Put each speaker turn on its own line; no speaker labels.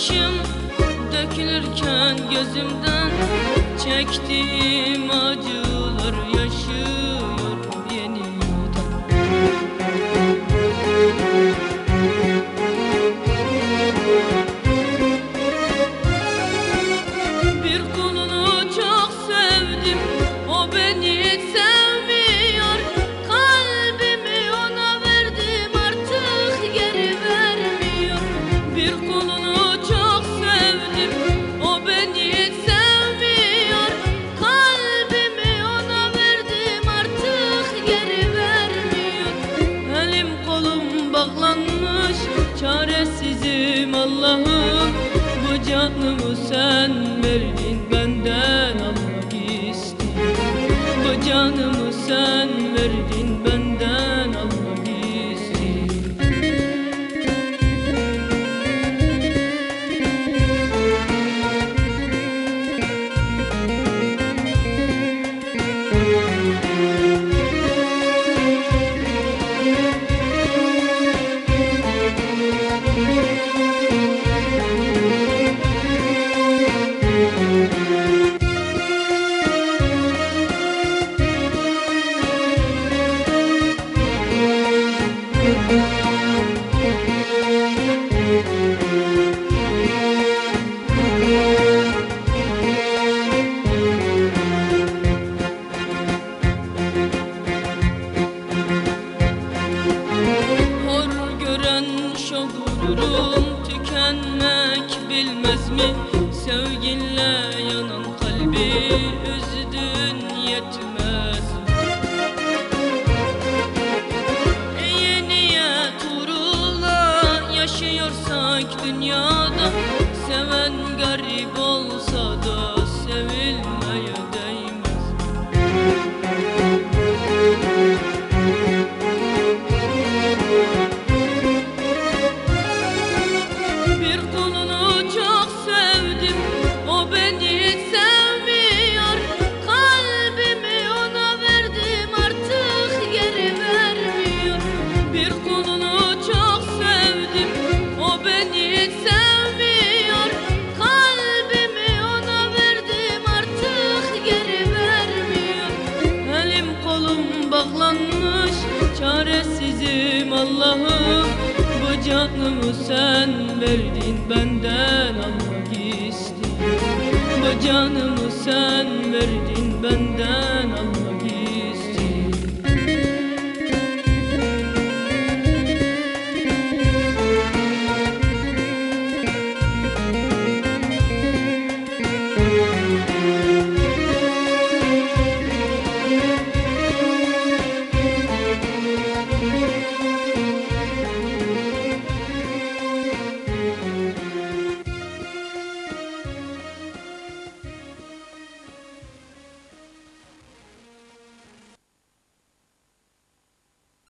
yaşım dökülürken gözümden çektiğim acı. aklımı ömrüm tükenmek bilmez mi? Sevginle yanan kalbi üzdün yetmez Ey niye tuğrula yaşıyorsak dünyada Seven garip olsa da sevilmez Allah'ım Bu canımı sen verdin benden almak istiyorum Bu canımı sen verdin benden almak